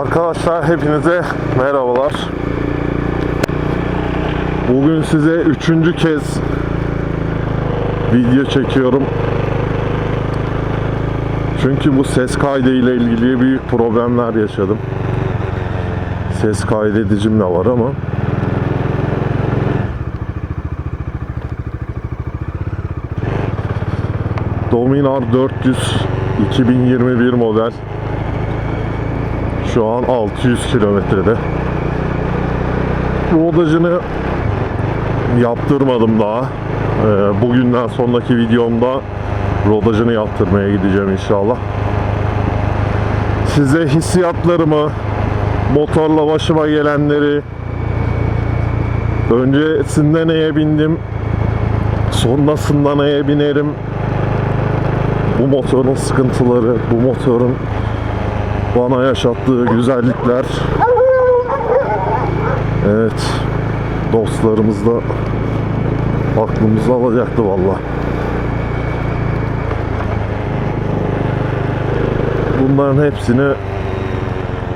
Arkadaşlar hepinize merhabalar. Bugün size üçüncü kez video çekiyorum. Çünkü bu ses kaydı ile ilgili büyük problemler yaşadım. Ses kaydedicim de var ama Dominar 400 2021 model şu an 600 kilometrede. Rodajını yaptırmadım daha. Ee, bugünden sonraki videomda rodajını yaptırmaya gideceğim inşallah. Size hissiyatlarımı, motorla başıma gelenleri, öncesinde neye bindim, sonrasında neye binerim, bu motorun sıkıntıları, bu motorun bana yaşattığı güzellikler. Evet. Dostlarımız da aklımızı alacaktı valla. Bunların hepsini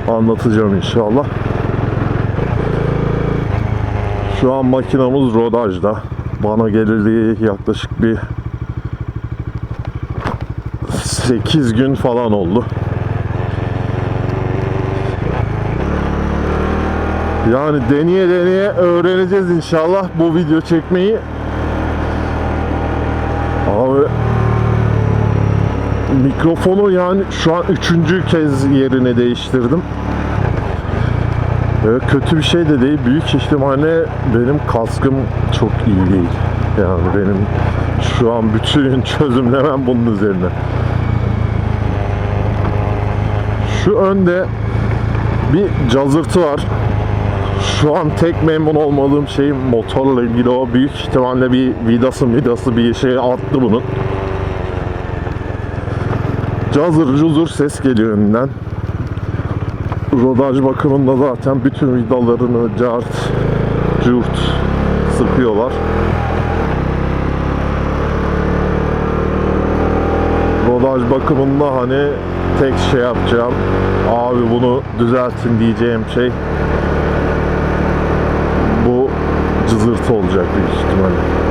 anlatacağım inşallah. Şu an makinamız rodajda. Bana gelirliği yaklaşık bir 8 gün falan oldu. Yani deneye deneye öğreneceğiz inşallah bu video çekmeyi. Abi mikrofonu yani şu an üçüncü kez yerine değiştirdim. Ee, kötü bir şey de değil. Büyük ihtimalle benim kaskım çok iyi değil. Yani benim şu an bütün çözümlemem bunun üzerine. Şu önde bir cazırtı var. Şu an tek memnun olmadığım şey motorla ilgili o büyük ihtimalle bir vidası vidası bir şey attı bunun. Cazır cuzur ses geliyor önünden. Rodaj bakımında zaten bütün vidalarını cart, curt sıkıyorlar. Rodaj bakımında hani tek şey yapacağım. Abi bunu düzeltin diyeceğim şey cızırtı olacak büyük ihtimalle.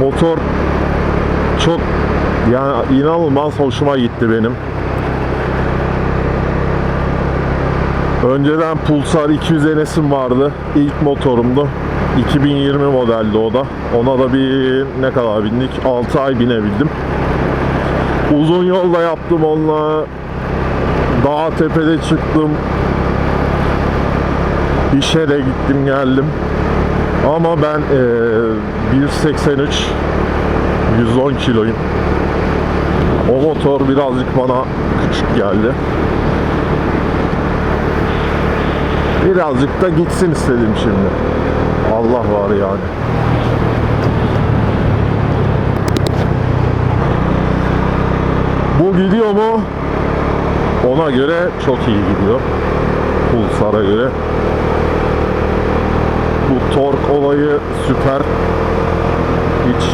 Motor çok yani inanılmaz hoşuma gitti benim. Önceden Pulsar 200 NS'im vardı. İlk motorumdu. 2020 modeldi o da. Ona da bir ne kadar bindik? 6 ay binebildim. Uzun yolda yaptım onunla. Dağ tepede çıktım. İşe de gittim geldim. Ama ben eee 1.83 110 kiloyum. O motor birazcık bana küçük geldi. Birazcık da gitsin istedim şimdi. Allah var yani. Bu gidiyor mu? Ona göre çok iyi gidiyor. Pulsar'a göre. Bu tork olayı süper. Hiç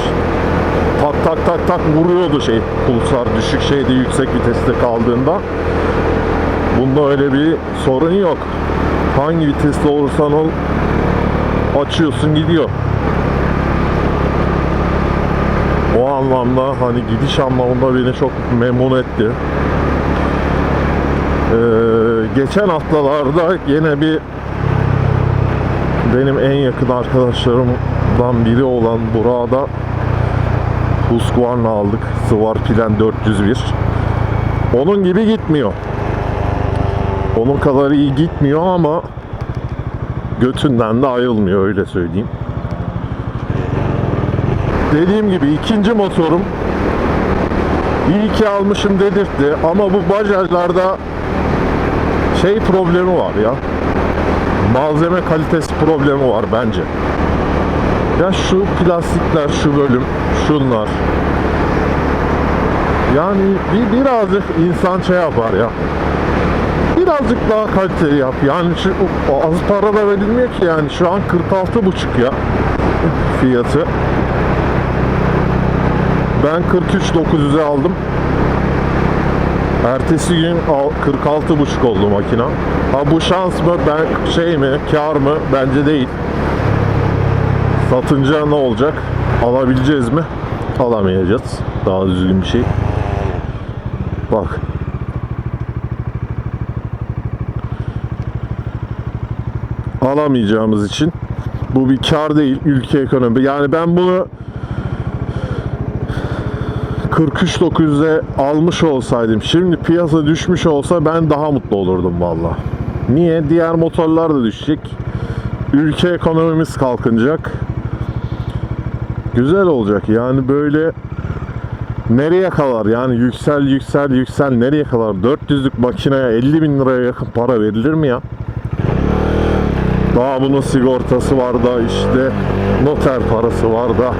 tak tak tak tak vuruyordu şey Pulsar düşük şeyde yüksek viteste kaldığında. Bunda öyle bir sorun yok. Hangi viteste olursan ol açıyorsun gidiyor. O anlamda hani gidiş anlamında beni çok memnun etti. Ee, geçen haftalarda yine bir benim en yakın arkadaşlarımdan biri olan Burak'da Husqvarna aldık. Svar Plan 401. Onun gibi gitmiyor. Onun kadar iyi gitmiyor ama götünden de ayrılmıyor öyle söyleyeyim. Dediğim gibi ikinci motorum iyi ki almışım dedirtti ama bu bajajlarda şey problemi var ya malzeme kalitesi problemi var bence. Ya şu plastikler, şu bölüm, şunlar. Yani bir birazcık insan şey yapar ya. Birazcık daha kaliteli yap. Yani şu az para da verilmiyor ki yani şu an 46 buçuk ya. fiyatı. Ben 43.900'e aldım. Ertesi gün al- 46.5 oldu makina. Ha bu şans mı, ben şey mi, kar mı? Bence değil. Satınca ne olacak? Alabileceğiz mi? Alamayacağız. Daha düzgün bir şey. Bak. Alamayacağımız için bu bir kar değil ülke ekonomi. Yani ben bunu 43.900'e almış olsaydım şimdi piyasa düşmüş olsa ben daha mutlu olurdum valla. Niye? Diğer motorlar da düşecek. Ülke ekonomimiz kalkınacak. Güzel olacak. Yani böyle nereye kadar yani yüksel yüksel yüksel nereye kadar 400'lük makineye 50 bin liraya yakın para verilir mi ya? Daha bunun sigortası var da işte noter parası var da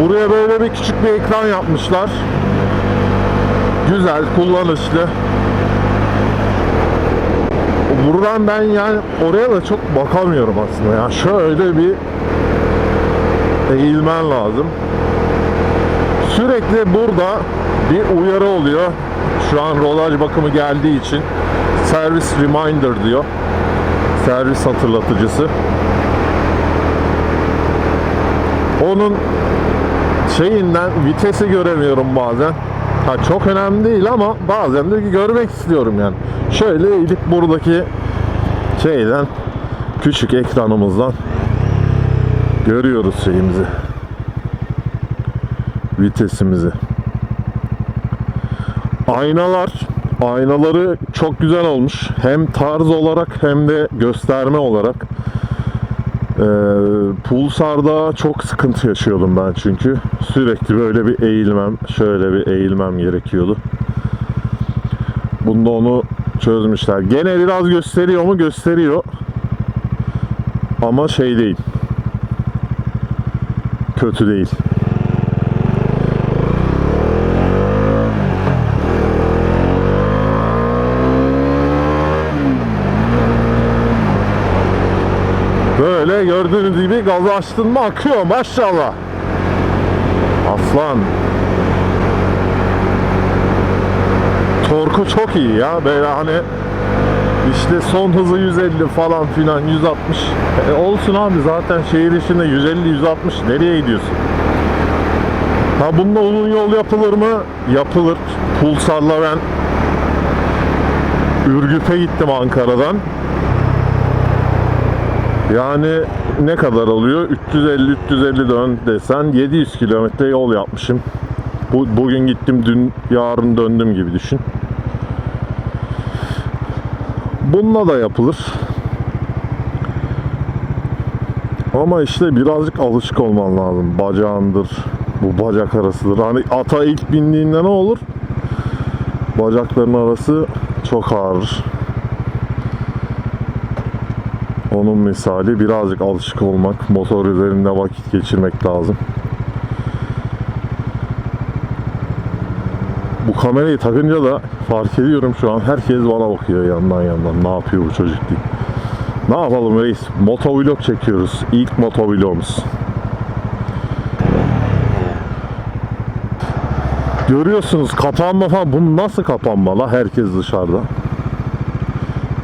Buraya böyle bir küçük bir ekran yapmışlar. Güzel, kullanışlı. Buradan ben yani oraya da çok bakamıyorum aslında. Ya şöyle bir eğilmen lazım. Sürekli burada bir uyarı oluyor. Şu an rolaj bakımı geldiği için servis reminder diyor. Servis hatırlatıcısı. Onun şeyinden vitesi göremiyorum bazen. Ha çok önemli değil ama bazen de görmek istiyorum yani. Şöyle eğilip buradaki şeyden küçük ekranımızdan görüyoruz şeyimizi. Vitesimizi. Aynalar aynaları çok güzel olmuş. Hem tarz olarak hem de gösterme olarak. Ee, Pulsar'da çok sıkıntı yaşıyordum ben çünkü. Sürekli böyle bir eğilmem, şöyle bir eğilmem gerekiyordu. Bunda onu çözmüşler. Gene biraz gösteriyor mu? Gösteriyor. Ama şey değil. Kötü değil. Böyle gördüğünüz gibi gazı açtın mı akıyor maşallah. Aslan. Torku çok iyi ya. Böyle hani işte son hızı 150 falan filan 160. E olsun abi zaten şehir içinde 150 160 nereye gidiyorsun? Ha bununla uzun yol yapılır mı? Yapılır. Pulsar'la ben Ürgüp'e gittim Ankara'dan. Yani ne kadar oluyor? 350-350 dön desen 700 kilometre yol yapmışım. Bu, bugün gittim dün yarın döndüm gibi düşün. Bununla da yapılır. Ama işte birazcık alışık olman lazım. Bacağındır, bu bacak arasıdır. Hani ata ilk bindiğinde ne olur? Bacakların arası çok ağrır. Onun misali birazcık alışık olmak, motor üzerinde vakit geçirmek lazım. Bu kamerayı takınca da fark ediyorum şu an herkes bana bakıyor yandan yandan ne yapıyor bu çocuk diye. Ne yapalım reis? Motovlog çekiyoruz. İlk motovlogumuz. Görüyorsunuz kapanma falan. Bu nasıl kapanma la? Herkes dışarıda.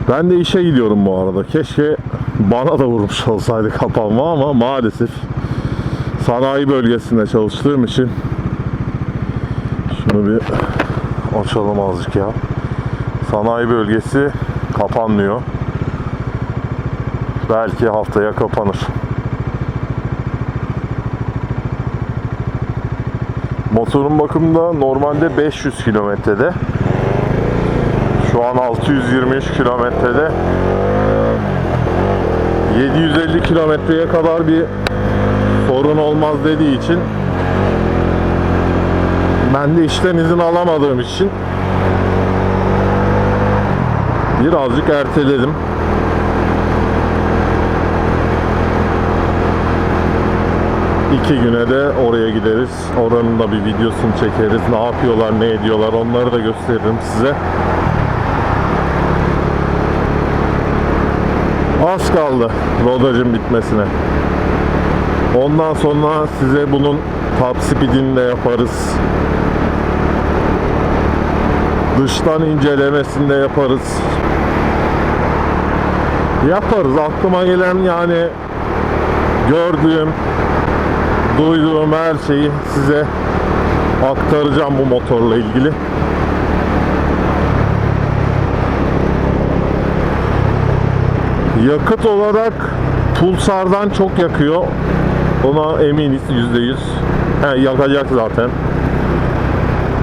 Ben de işe gidiyorum bu arada. Keşke bana da vurmuş olsaydı kapanma ama maalesef sanayi bölgesinde çalıştığım için şunu bir açalım azıcık ya. Sanayi bölgesi kapanmıyor. Belki haftaya kapanır. Motorun bakımında normalde 500 kilometrede. Şu an 623 kilometrede. 750 kilometreye kadar bir sorun olmaz dediği için ben de işten izin alamadığım için birazcık erteledim. İki güne de oraya gideriz. Oranın da bir videosunu çekeriz. Ne yapıyorlar, ne ediyorlar onları da gösteririm size. Az kaldı rodajın bitmesine. Ondan sonra size bunun top speedini de yaparız. Dıştan incelemesini de yaparız. Yaparız. Aklıma gelen yani gördüğüm, duyduğum her şeyi size aktaracağım bu motorla ilgili. Yakıt olarak Pulsar'dan çok yakıyor. Ona eminiz yüzde yüz. He, yakacak zaten.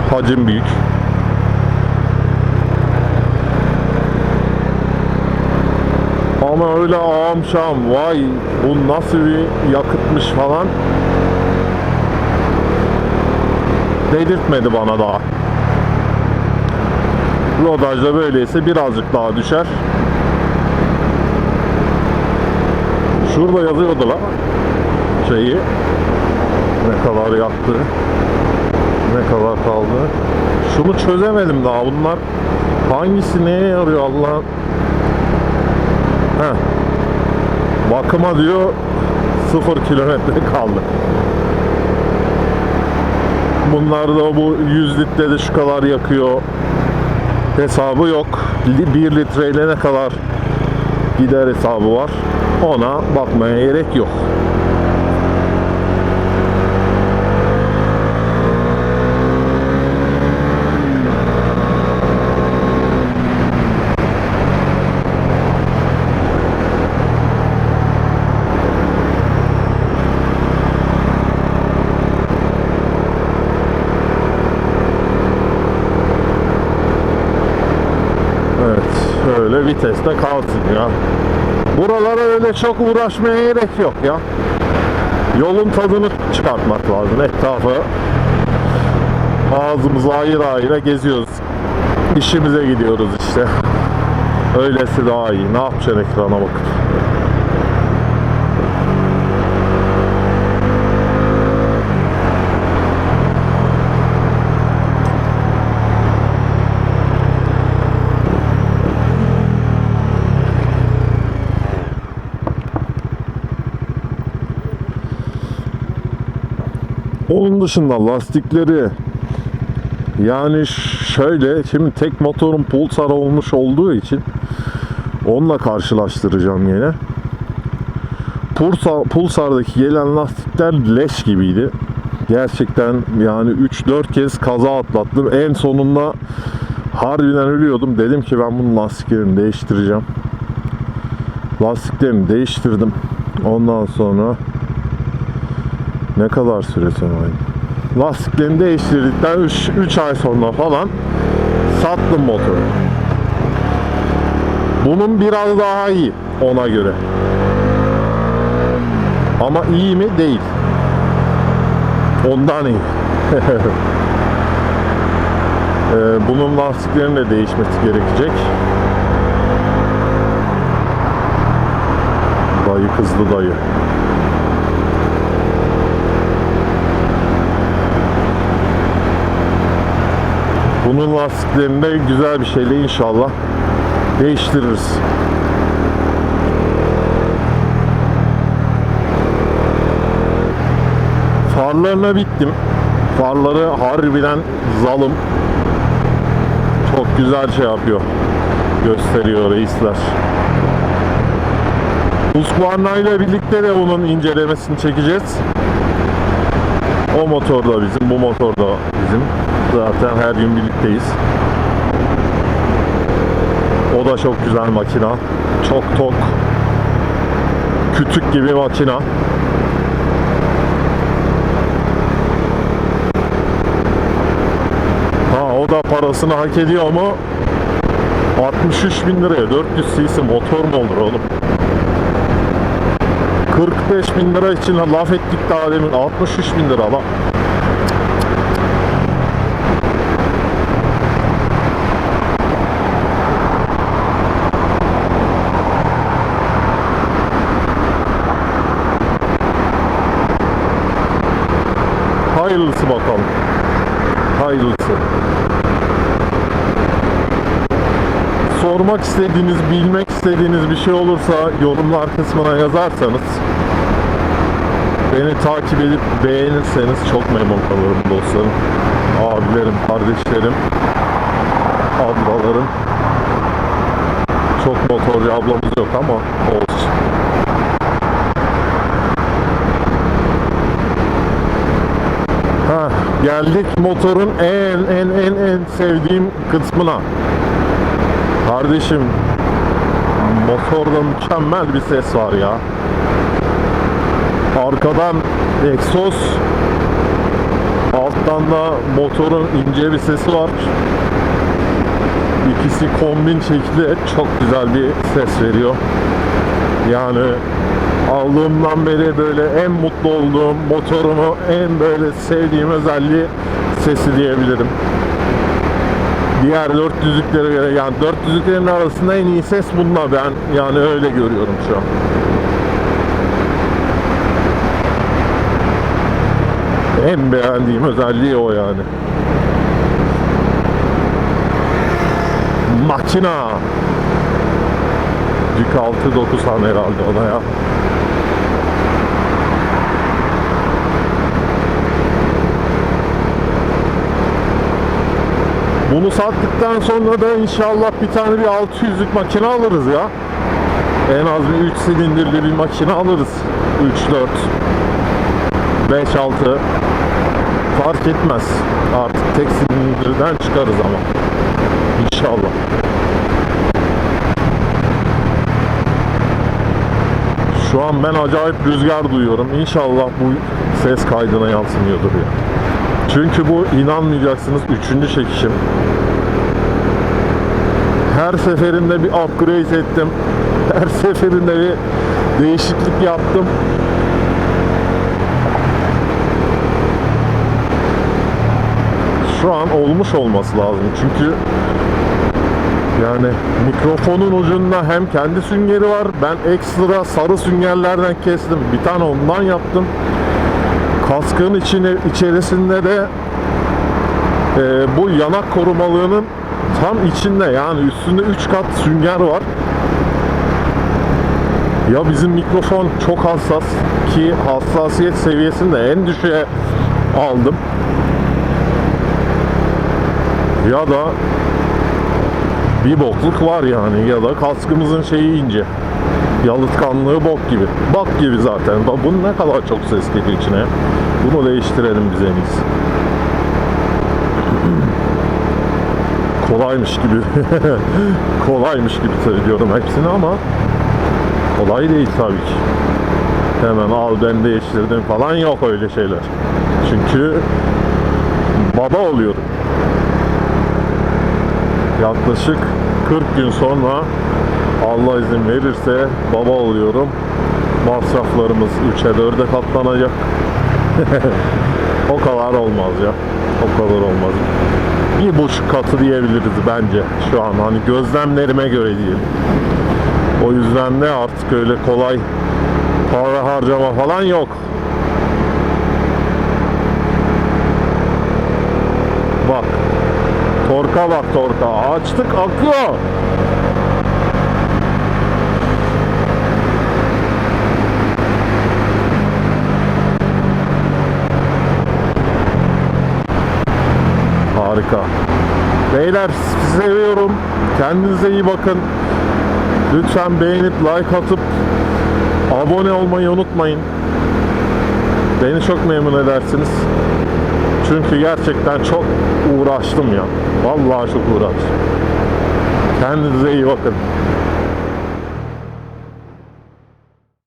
Hacim büyük. Ama öyle ağam şam vay bu nasıl bir yakıtmış falan dedirtmedi bana daha. Rodajda böyleyse birazcık daha düşer. Şurada yazıyordu lan şeyi. Ne kadar yaktı ne kadar kaldı. Şunu çözemedim daha. Bunlar hangisi neye yarıyor Allah? Heh. bakıma diyor 0 kilometre kaldı. Bunlar da bu 100 litrede şu kadar yakıyor. Hesabı yok. 1 litreyle ne kadar gider hesabı var ona bakmaya gerek yok Evet, öyle viteste kalsın ya. Buralara öyle çok uğraşmaya gerek yok ya. Yolun tadını çıkartmak lazım. Etrafı ağzımızı ayıra ayıra geziyoruz. İşimize gidiyoruz işte. Öylesi daha iyi. Ne yapacaksın ekrana bakıp? Onun dışında lastikleri yani şöyle şimdi tek motorun Pulsar olmuş olduğu için onunla karşılaştıracağım yine. Pulsar, Pulsar'daki gelen lastikler leş gibiydi. Gerçekten yani 3-4 kez kaza atlattım. En sonunda harbiden ölüyordum. Dedim ki ben bunun lastiklerini değiştireceğim. Lastiklerini değiştirdim. Ondan sonra ne kadar süre sonra lastiklerini değiştirdikten 3 ay sonra falan sattım motoru. Bunun biraz daha iyi ona göre. Ama iyi mi? Değil. Ondan iyi. Ee, bunun lastiklerinin de değişmesi gerekecek. Dayı kızdı dayı. Bunun lastiklerini de güzel bir şeyle inşallah değiştiririz. Farlarına bittim. Farları harbiden zalım. Çok güzel şey yapıyor. Gösteriyor reisler. Husqvarna ile birlikte de bunun incelemesini çekeceğiz. O motor da bizim, bu motor da bizim. Zaten her gün birlikteyiz. O da çok güzel makina. Çok tok. Kütük gibi makina. Ha o da parasını hak ediyor mu? 63 bin liraya 400 cc motor mu olur oğlum? 45 bin lira için laf ettik daha demin 63 bin lira lan. Hayırlısı bakalım. Hayırlısı. sormak istediğiniz, bilmek istediğiniz bir şey olursa yorumlar kısmına yazarsanız beni takip edip beğenirseniz çok memnun kalırım dostlarım. Abilerim, kardeşlerim, ablalarım. Çok motorcu ablamız yok ama olsun. Ha, geldik motorun en en en en sevdiğim kısmına. Kardeşim motorda mükemmel bir ses var ya. Arkadan egzoz alttan da motorun ince bir sesi var. İkisi kombin şekli çok güzel bir ses veriyor. Yani aldığımdan beri böyle en mutlu olduğum motorumu en böyle sevdiğim özelliği sesi diyebilirim. Diğer 400'lüklere göre yani 400'lüklerin arasında en iyi ses bunda ben yani öyle görüyorum şu an. En beğendiğim özelliği o yani. Makina. Dük 6 han herhalde ona ya. Bunu sattıktan sonra da inşallah bir tane bir 600'lük makine alırız ya. En az bir 3 silindirli bir makine alırız. 3 4 5 6 fark etmez. Artık tek silindirden çıkarız ama. İnşallah. Şu an ben acayip rüzgar duyuyorum. İnşallah bu ses kaydına yansımıyordur ya. Çünkü bu inanmayacaksınız üçüncü çekişim. Her seferinde bir upgrade ettim. Her seferinde bir değişiklik yaptım. Şu an olmuş olması lazım. Çünkü yani mikrofonun ucunda hem kendi süngeri var. Ben ekstra sarı süngerlerden kestim. Bir tane ondan yaptım. Kaskın içine, içerisinde de e, bu yanak korumalığının tam içinde yani üstünde 3 kat sünger var. Ya bizim mikrofon çok hassas ki hassasiyet seviyesini de en düşüğe aldım. Ya da bir bokluk var yani ya da kaskımızın şeyi ince. Yalıtkanlığı bok gibi. Bak gibi zaten. Bunun ne kadar çok ses geliyor içine. Bunu değiştirelim biz en iyisi. Kolaymış gibi. Kolaymış gibi söylüyorum hepsini ama kolay değil tabii ki. Hemen al ben değiştirdim falan yok öyle şeyler. Çünkü baba oluyorum. Yaklaşık 40 gün sonra Allah izin verirse baba oluyorum. Masraflarımız 3'e 4'e katlanacak. o kadar olmaz ya. O kadar olmaz. Bir buçuk katı diyebiliriz bence şu an. Hani gözlemlerime göre diyelim. O yüzden de artık öyle kolay para harcama falan yok. Bak. Torka bak torka. Açtık akıyor. Harika. Beyler sizi seviyorum. Kendinize iyi bakın. Lütfen beğenip like atıp abone olmayı unutmayın. Beni çok memnun edersiniz. Çünkü gerçekten çok uğraştım ya. Vallahi çok uğraştım. Kendinize iyi bakın.